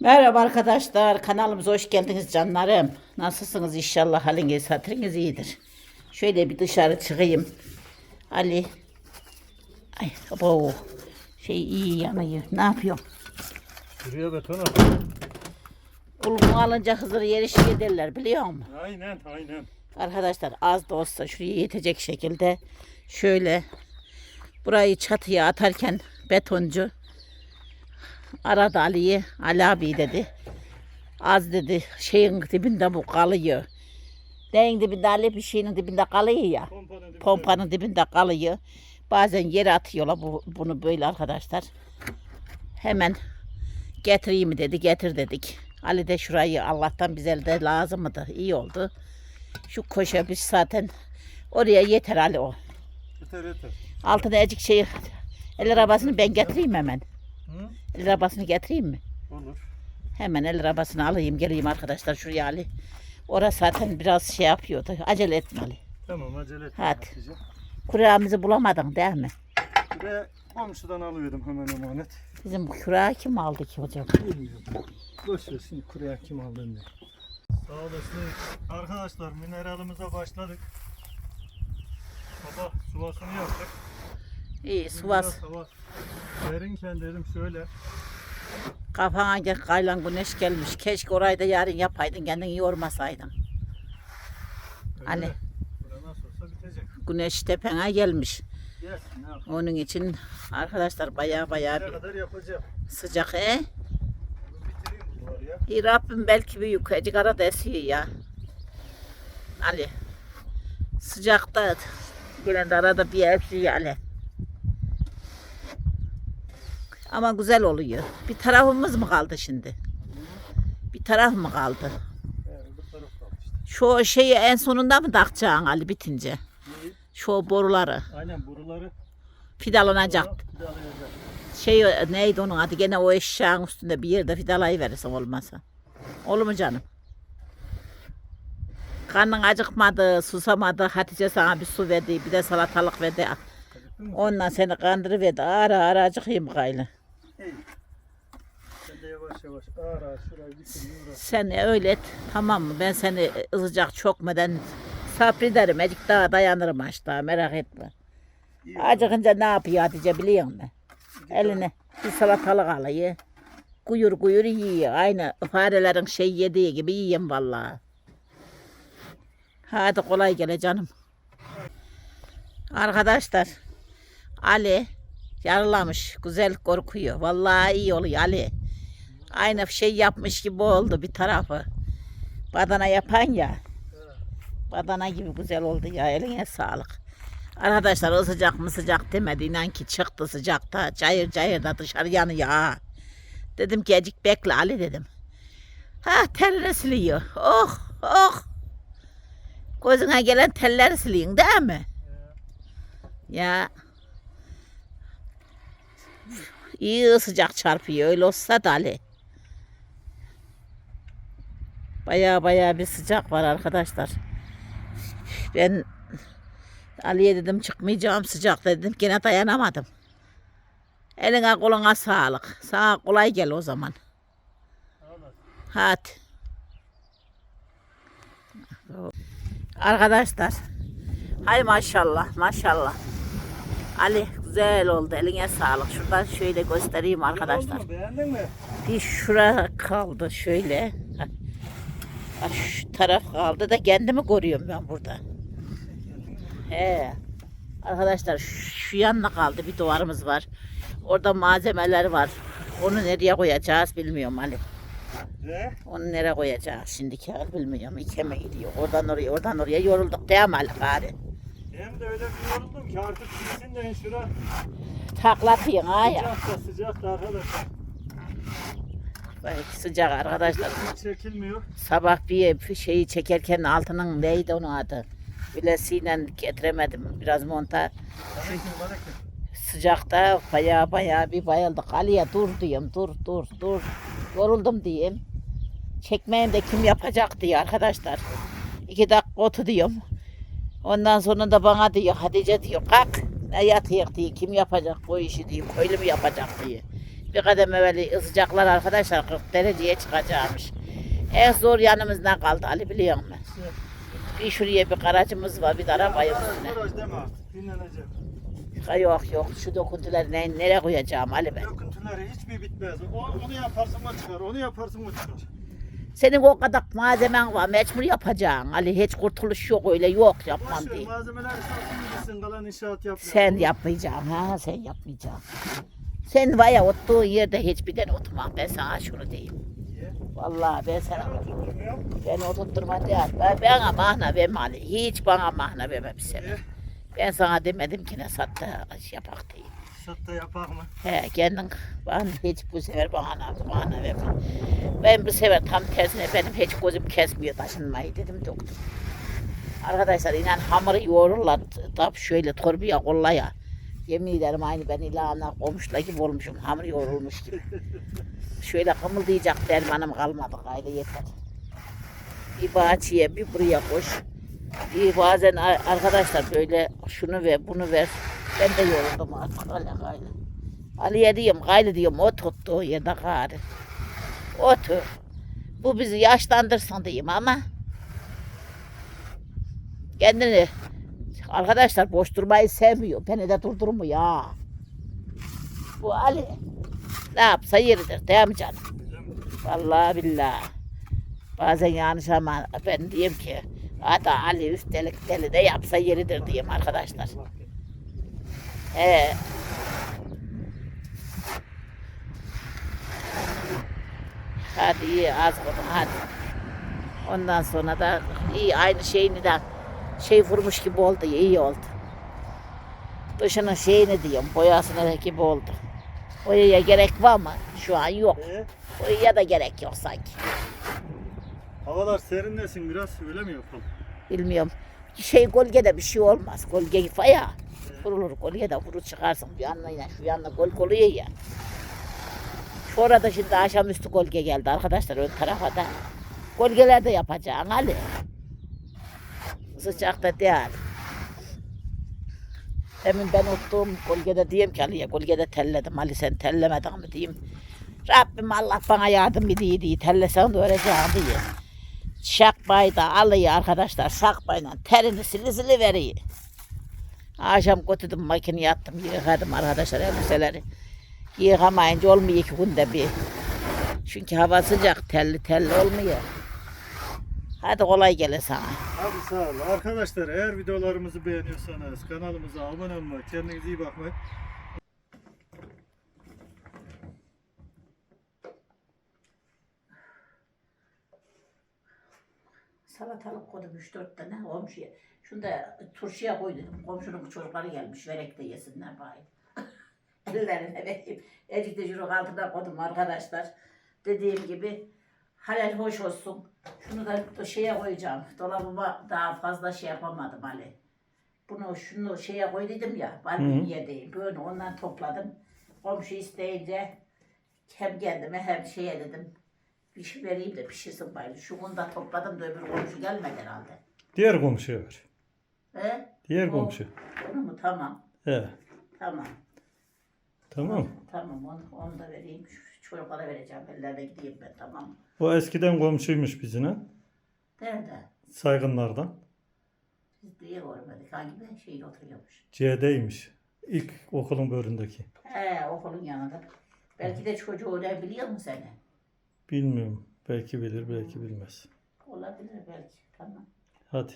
Merhaba arkadaşlar, kanalımıza hoş geldiniz canlarım. Nasılsınız inşallah haliniz, hatırınız iyidir. Şöyle bir dışarı çıkayım. Ali, ay bu şey iyi yanıyor. Ne yapıyorum? Şuraya beton at. Kulunu alınca Hızır yerişi ederler biliyor musun? Aynen aynen. Arkadaşlar az da olsa şuraya yetecek şekilde şöyle burayı çatıya atarken betoncu aradı Ali'yi. Ali abi dedi. Az dedi şeyin dibinde bu kalıyor. Neyin dibinde Ali bir şeyin dibinde kalıyor ya. Pompanın dibinde. Pompanın dibinde kalıyor. Bazen yere atıyorlar bu, bunu böyle arkadaşlar. Hemen getireyim mi dedi getir dedik. Ali de şurayı Allah'tan bize de lazım mıydı? İyi oldu. Şu koşa biz zaten oraya yeter Ali o. Yeter yeter. Altına azıcık şey el arabasını ben getireyim hemen. Hı? El arabasını getireyim mi? Olur. Hemen el arabasını alayım geleyim arkadaşlar şuraya Ali. Orası zaten biraz şey yapıyordu. Acele etme Ali. Tamam acele etme. Hadi. Hatice. Kurağımızı bulamadın değil mi? Şuraya komşudan alıverdim hemen emanet. Bizim kurağı kim aldı ki hocam? Bilmiyorum. Boş ver şimdi kuraya kim aldı ne. Sağ olasın. Arkadaşlar mineralimize başladık. Sabah suvasını yaptık. İyi suvas. biraz Hava serinken dedim şöyle. Kafana gel kaylan güneş gelmiş. Keşke orayı da yarın yapaydın kendini yormasaydın. Öyle bitecek. Güneş tepene gelmiş. Yes? Onun için arkadaşlar baya baya bir sıcak he. İyi Rabbim belki bir yukarıcık arada esiyor ya. Ali. Sıcakta de arada bir esiyor Ali. Ama güzel oluyor. Bir tarafımız mı kaldı şimdi? Bir taraf mı kaldı? Şu şeyi en sonunda mı takacaksın Ali bitince? Şu boruları Aynen boruları fidalanacak. fidalayacak. Şey neydi onun adı? Gene o eşeğin üstünde bir yerde fidalayı verirsin olmasa. Olur mu canım? Karnın acıkmadı, susamadı. Hatice sana bir su verdi, bir de salatalık verdi. Ondan seni kandırıverdi. Ara ara acıkayım gayrı. Yavaş yavaş ağır ağır bitireyim uğraş. Sen öyle tamam mı? Ben seni ızacak çökmeden sabrederim. Ecik daha dayanırım aç daha merak etme. İyi Acıkınca ne yapıyor Hatice biliyor musun? Eline bir salatalık alıyor. Kuyur kuyur yiyor. Aynı farelerin şey yediği gibi yiyeyim vallahi. Hadi kolay gele canım. Arkadaşlar Ali yaralamış. Güzel korkuyor. Vallahi iyi oluyor Ali. Aynı şey yapmış gibi oldu bir tarafı. Badana yapan ya. Badana gibi güzel oldu ya. Eline sağlık. Arkadaşlar o sıcak mı sıcak demedi. İnan ki çıktı sıcakta. Cayır cayır da dışarı yanıyor ha. Dedim ki ecik bekle Ali dedim. Ha terini siliyor. Oh oh. Gözüne gelen telleri siliyin değil mi? Ya. İyi sıcak çarpıyor. Öyle olsa da Ali. Baya baya bir sıcak var arkadaşlar. Ben Ali'ye dedim çıkmayacağım sıcak dedim. Gene dayanamadım. Eline koluna sağlık. Sana kolay gel o zaman. Hadi. Arkadaşlar. Hay maşallah maşallah. Ali güzel oldu. Eline sağlık. Şuradan şöyle göstereyim arkadaşlar. Beğendin mi? Bir şura kaldı şöyle. Şu taraf kaldı da kendimi koruyorum ben burada. He. Arkadaşlar şu yanına kaldı bir duvarımız var. Orada malzemeler var. Onu nereye koyacağız bilmiyorum Ali. Onu nereye koyacağız şimdiki hal bilmiyorum. İkeme gidiyor. Oradan oraya oradan oraya yorulduk değil mi Ali gari? hem de öyle bir yoruldum ki artık bitsin de şura Taklatayım ha ya. sıcak da sıcak da arkadaşlar. Bak, Sıcak arkadaşlar. Çekilmiyor. Sabah bir şeyi çekerken altının neydi onun adı? Bilesiyle getiremedim biraz monta. Sıcakta baya baya bir bayıldık. Ali'ye dur diyeyim dur dur dur. Yoruldum diyeyim. Çekmeyeyim de kim yapacak diye arkadaşlar. İki dakika otu diyorum. Ondan sonra da bana diyor Hatice diyor kalk ne yatıyor diye kim yapacak bu işi diye köylü mü yapacak diye. Bir kadem evveli ısıcaklar arkadaşlar 40 dereceye çıkacakmış. En zor yanımızdan kaldı Ali biliyor musun? Bir şuraya bir garajımız var bir de arabayı üstüne. Yok yok şu dokuntuları ne, nereye koyacağım Ali ben? Döküntüleri hiçbir bitmez. O, onu yaparsın mı çıkar, onu yaparsın mı çıkar. Senin o kadar malzemen var mecbur yapacaksın Ali hiç kurtuluş yok öyle yok yapmam Boş diye. malzemeleri satsın gitsin, kalan inşaat yapma. Sen yapmayacaksın ha sen yapmayacaksın. Sen var ya oturduğun yerde hiçbirden oturma ben sana şunu diyeyim. Vallahi ben sana ben oturtturma değil. Ben, bana mahna verme. Hiç bana mahna verme bir sene. Niye? Ben sana demedim ki ne sattı yapak diye. Satta yapak mı? He kendin bana hiç bu sefer bana bana verme. Ben bu sefer tam tersine benim hiç gözüm kesmiyor taşınmayı dedim doktor. Arkadaşlar inan hamuru yoğururlar tap şöyle torbaya kollaya. Yemin ederim aynı ben ilahına komşula gibi olmuşum hamur yoğrulmuş gibi. Şöyle kımıldayacak dermanım kalmadı gayrı yeter. Bir bahçeye bir buraya koş. Bir bazen arkadaşlar böyle şunu ver bunu ver. Ben de yoruldum artık öyle gayrı. Ali'ye diyorum gayrı diyorum o tuttu yerde gayrı. Otur. Bu bizi yaşlandırsın diyeyim ama kendini arkadaşlar boş durmayı sevmiyor. Beni de durdurmuyor ya. Bu Ali ne yapsa yeridir değil mi canım? Vallahi billahi. Bazen yanlış ama ben diyeyim ki hatta Ali üstelik deli de yapsa yeridir diyeyim arkadaşlar. He. Hadi iyi az koydum hadi. Ondan sonra da iyi aynı şeyini de şey vurmuş gibi oldu iyi oldu. Dışının şeyini diyorum boyasına gibi oldu. Boyaya gerek var mı? Şu an yok. Ee, Boyaya da gerek yok sanki. havalar serinlesin biraz öyle mi yapalım? Bilmiyorum. Şey gölgede bir şey olmaz. Gölge faya. Vurulur gölgede vurur çıkarsın bir yanına şu yanına gölge oluyor ya. Şu orada şimdi akşamüstü gölge geldi arkadaşlar ön tarafa da. Gölgeler de yapacaksın Ali. Sıcakta değil. Demin ben oturduğum gölgede diyeyim ki Ali'ye gölgede telledim. Ali sen tellemedin mi diyeyim. Rabbim Allah bana yardım ediyor diye tellesen de öğreteceğim diye. Şakbayı da alıyor arkadaşlar. Şakbayla terini sili sili veriyor. Akşam götürdüm makineye attım yıkadım arkadaşlar elbiseleri. Yıkamayınca olmuyor iki günde bir. Çünkü hava sıcak telli telli olmuyor. Hadi kolay gelin sana. Hadi sağ ol. Arkadaşlar eğer videolarımızı beğeniyorsanız kanalımıza abone olmayı, kendinize iyi bakmayı. Salatalık koydum 3-4 tane komşuya. Şunu da turşuya koy dedim. Komşunun çocukları gelmiş. Verek de yesinler bari. Ellerine vereyim. Ecik de juruk altına koydum arkadaşlar. Dediğim gibi halel hoş olsun. Şunu da şeye koyacağım. Dolabıma daha fazla şey yapamadım Ali. Bunu şunu şeye koy dedim ya. Barbunya değil. Böyle ondan topladım. Komşu isteyince hem kendime hem şeye dedim. Bir şey vereyim de pişirsin bari. Şu konuda topladım da öbür komşu gelmedi herhalde. Diğer komşuya ver. He? Diğer O- komşu. Onu mu? Tamam. He. Tamam. Tamam. Tamam onu, onu da vereyim. Şu çocuklara vereceğim. Ellerine gideyim ben tamam. O eskiden komşuymuş bizine. Nerede? Saygınlardan. Biz diye görmedik. Hangi bir şeyde oturuyormuş. C'deymiş. İlk okulun bölümündeki. He okulun yanında. Belki de çocuğu ne biliyor mu seni? Bilmiyorum. Belki bilir, belki bilmez. Olabilir belki. Tamam. Hadi.